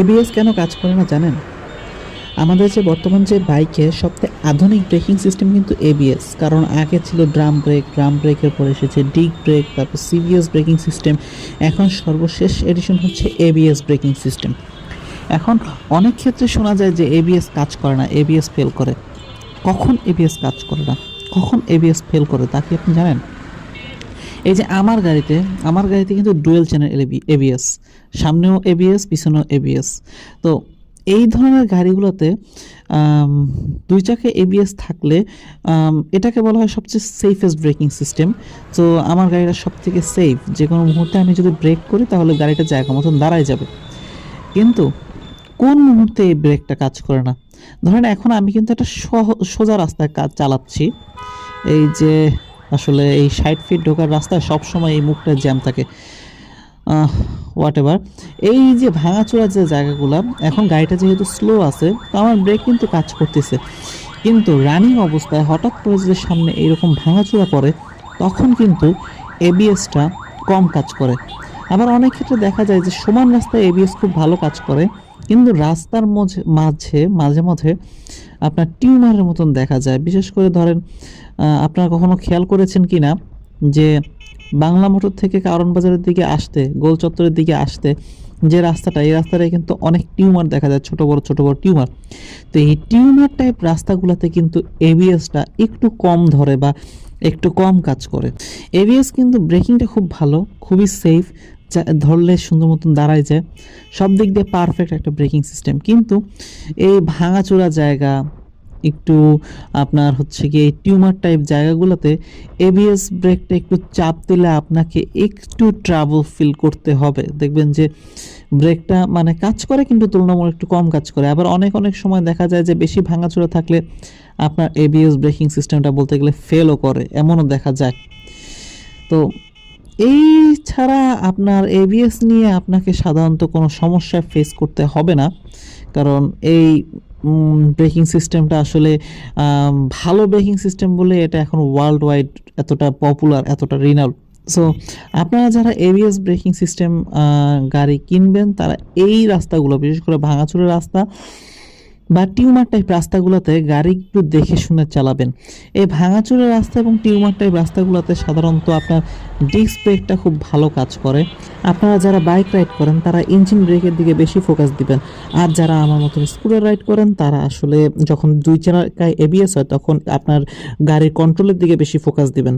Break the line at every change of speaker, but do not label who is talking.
ABS কেন কাজ করে না জানেন? আমাদের যে বর্তমান যে বাইকে সবথেকে আধুনিক ব্রেকিং সিস্টেম কিন্তু এবিএস কারণ আগে ছিল ড্রাম ব্রেক ড্রাম ব্রেকের পর এসেছে ডিগ ব্রেক তারপর সিবিএস ব্রেকিং সিস্টেম এখন সর্বশেষ এডিশন হচ্ছে এবিএস ব্রেকিং সিস্টেম এখন অনেক ক্ষেত্রে শোনা যায় যে এবিএস কাজ করে না এবিএস ফেল করে। কখন এবিএস কাজ করে না? কখন এবিএস ফেল করে, তা কি আপনি জানেন? এই যে আমার গাড়িতে আমার গাড়িতে কিন্তু ডুয়েল চ্যানেল এবিএস সামনেও এবিএস পিছনেও এবিএস তো এই ধরনের গাড়িগুলোতে দুই চাকে এবিএস থাকলে এটাকে বলা হয় সবচেয়ে সেফেস্ট ব্রেকিং সিস্টেম তো আমার গাড়িটা সব থেকে সেফ যে কোনো মুহূর্তে আমি যদি ব্রেক করি, তাহলে গাড়িটা জায়গা মতন দাঁড়ায় যাবে। কিন্তু কোন মুহূর্তে এই ব্রেকটা কাজ করে না? ধরেন এখন আমি কিন্তু একটা সোজা রাস্তায় কাজ চালাচ্ছি। এই যে আসলে এই ষাট ফিট ঢোকার রাস্তায় সবসময় এই মুখটা জ্যাম থাকে। হোয়াট এভার এই যে ভাঙাচোরা যে জায়গাগুলো, এখন গাড়িটা যেহেতু স্লো আছে, তো আমার ব্রেক কিন্তু কাজ করতেছে। কিন্তু রানিং অবস্থায় হঠাৎ করে যদি সামনে এইরকম ভাঙাচোরা পড়ে, তখন কিন্তু এবিএসটা কম কাজ করে। আবার অনেক ক্ষেত্রে দেখা যায় যে সমান রাস্তায় এবিএস খুব ভালো কাজ করে। কিন্তু রাস্তার মাঝে মাঝে মাঝে আপনার টিউমারের মতন দেখা যায়। বিশেষ করে ধরেন আপনারা কখনো খেয়াল করেছেন কি না যে বাংলা মোটর থেকে কারণ বাজারের দিকে আসতে, গোল চত্বরের দিকে আসতে যে রাস্তাটা, এই রাস্তাটায় কিন্তু অনেক টিউমার দেখা যায়, ছোট বড় ছোট বড় টিউমার। তো এই টিউমার টাইপ রাস্তাগুলোতে কিন্তু এবিএসটা একটু কম ধরে বা একটু কম কাজ করে। এবিএস কিন্তু ব্রেকিংটা খুব ভালো, খুবই সেফ ধরলে সুন্দর মতন দাঁড়ায় যায়। সব দিক দিয়ে পারফেক্ট একটা ব্রেকিং সিস্টেম কিন্তু এই ভাঙাচোরা জায়গা, একটু আপনার হচ্ছে কি টিউমার টাইপ জায়গাগুলোতে এবিএস ব্রেকটা একটু চাপ দিলে আপনাকে একটু ট্রাবল ফিল করতে হবে। দেখবেন যে ব্রেকটা মানে কাজ করে কিন্তু তুলনামূলক একটু কম কাজ করে। আবার অনেক অনেক সময় দেখা যায় যে বেশি ভাঙাচোরা থাকলে আপনার এবিএস ব্রেকিং সিস্টেমটা বলতে গেলে ফেলও করে। এমনও দেখা যায়। তো এই ছাড়া আপনার এবিএস নিয়ে আপনাকে সাধারণত কোনো সমস্যা ফেস করতে হবে না। কারণ এই ব্রেকিং সিস্টেমটা আসলে ভালো ব্রেকিং সিস্টেম বলে এটা এখন ওয়ার্ল্ড ওয়াইড এতটা পপুলার এতটা রিনাউড সো আপনারা যারা এবিএস ব্রেকিং সিস্টেম গাড়ি কিনবেন, তারা এই রাস্তাগুলো, বিশেষ করে ভাঙাচুরের রাস্তা বা টিউমার টাইপ রাস্তাগুলোতে গাড়ি একটু দেখে শুনে চালাবেন। এই ভাঙাচুরের রাস্তা এবং টিউমার টাইপ রাস্তাগুলোতে সাধারণত আপনার ডিস্ক ব্রেকটা খুব ভালো কাজ করে। আপনারা যারা বাইক রাইড করেন, তারা ইঞ্জিন ব্রেকের দিকে বেশি ফোকাস দিবেন। আর যারা আমার মতো স্কুটার রাইড করেন, তারা আসলে যখন দুই চাকায় এবিএস হয়, তখন আপনার গাড়ির কন্ট্রোলের দিকে বেশি ফোকাস দিবেন।